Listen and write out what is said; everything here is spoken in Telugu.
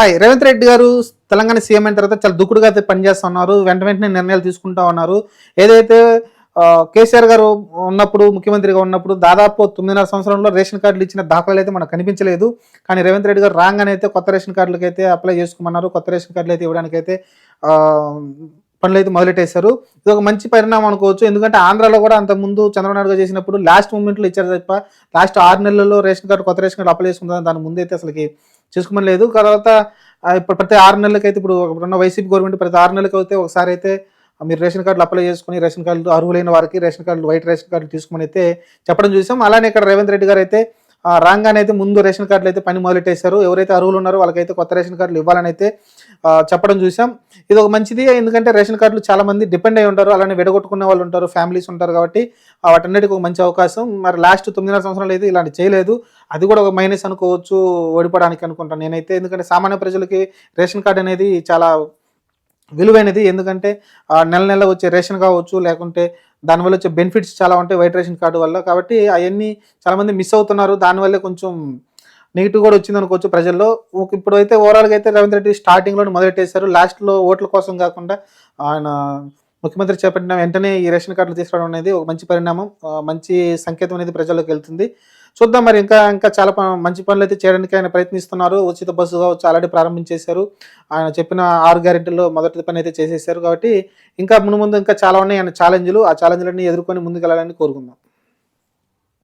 హాయ్ రేవంత్ రెడ్డి గారు తెలంగాణ సీఎం అయిన తర్వాత చాలా దుక్కుడుగా అయితే పనిచేస్తున్నారు వెంట వెంటనే నిర్ణయాలు తీసుకుంటా ఉన్నారు. ఏదైతే కేసీఆర్ గారు ఉన్నప్పుడు ముఖ్యమంత్రిగా ఉన్నప్పుడు దాదాపు తొమ్మిదిన్నర సంవత్సరంలో రేషన్ కార్డులు ఇచ్చిన దాఖలు అయితే మనకు కనిపించలేదు. కానీ రేవంత్ రెడ్డి గారు రాగానే అయితే కొత్త రేషన్ కార్డులకి అయితే అప్లై చేసుకోమన్నారు. కొత్త రేషన్ కార్డులు అయితే ఇవ్వడానికి అయితే పనులు అయితే మొదలెట్టేశారు. ఇది ఒక మంచి పరిణామం అనుకోవచ్చు. ఎందుకంటే ఆంధ్రాలో కూడా అంత ముందు చంద్రబాబు నాయుడు గారు చేసినప్పుడు లాస్ట్ మూమెంట్లో ఇచ్చారు తప్ప లాస్ట్ ఆరు నెలల్లో రేషన్ కార్డు కొత్త రేషన్ కార్డు అప్లై చేసుకుంటారు దాని ముందు అయితే అసలుకి చేసుకోమని లేదు. తర్వాత ఇప్పుడు ప్రతి ఆరు నెలలకి అయితే ఇప్పుడు ఇప్పుడున్న వైసీపీ గవర్నమెంట్ ప్రతి ఆరు నెలలకి అయితే ఒకసారి అయితే మీరు రేషన్ కార్డులు అప్లై చేసుకుని రేషన్ కార్డులు అర్హులైన వారికి రేషన్ కార్డులు వైట్ రేషన్ కార్డులు తీసుకోమని అయితే చెప్పడం చూసాం. అలానే ఇక్కడ రేవంత్ రెడ్డి గారు అయితే రాగానే అయితే ముందు రేషన్ కార్డులు అయితే పని మొదలెట్టేశారు. ఎవరైతే అర్హులు ఉన్నారో వాళ్ళకైతే కొత్త రేషన్ కార్డులు ఇవ్వాలని అయితే చెప్పడం చూసాం ఇది ఒక మంచిది ఎందుకంటే రేషన్ కార్డులు చాలా మంది డిపెండ్ అయి ఉంటారు. అలానే విడగొట్టుకునే వాళ్ళు ఉంటారు ఫ్యామిలీస్ ఉంటారు కాబట్టి వాటన్నిటికి ఒక మంచి అవకాశం. మరి లాస్ట్ తొమ్మిదిన్నర సంవత్సరాలు అయితే ఇలాంటి చేయలేదు. అది కూడా ఒక మైనస్ అనుకోవచ్చు ఓడిపోవడానికి అనుకుంటాను నేనైతే. ఎందుకంటే సామాన్య ప్రజలకి రేషన్ కార్డు అనేది చాలా విలువైనది. ఎందుకంటే నెల నెల వచ్చే రేషన్ కావచ్చు లేకుంటే దానివల్ల వచ్చే బెనిఫిట్స్ చాలా ఉంటాయి వైట్ రేషన్ కార్డు వల్ల. కాబట్టి అవన్నీ చాలామంది మిస్ అవుతున్నారు. దానివల్లే కొంచెం నెగిటివ్ కూడా వచ్చింది అనుకోవచ్చు ప్రజల్లో. ఒక- ఇప్పుడు అయితే ఓవరాల్గా అయితే రేవంత్ రెడ్డి స్టార్టింగ్లో మొదలెట్టేశారు. లాస్ట్లో ఓట్ల కోసం కాకుండా ఆయన ముఖ్యమంత్రి చేపట్టిన వెంటనే ఈ రేషన్ కార్డులు తీసుకురావడం అనేది ఒక మంచి పరిణామం మంచి సంకేతం అనేది ప్రజల్లోకి వెళ్తుంది. చూద్దాం మరి ఇంకా ఇంకా చాలా మంచి పనులు అయితే చేయడానికి ఆయన ప్రయత్నిస్తున్నారు. ఉచిత బస్సు కావచ్చు ఆల్రెడీ ప్రారంభించేశారు. ఆయన చెప్పిన ఆరు గ్యారెంటీలో మొదటి పని అయితే చేసేసారు కాబట్టి ఇంకా ముందు ముందు ఇంకా చాలా ఉన్నాయి ఆయన ఛాలెంజ్లు. ఆ ఛాలెంజ్లన్నీ ఎదుర్కొని ముందుకెళ్ళాలని కోరుకుందాం.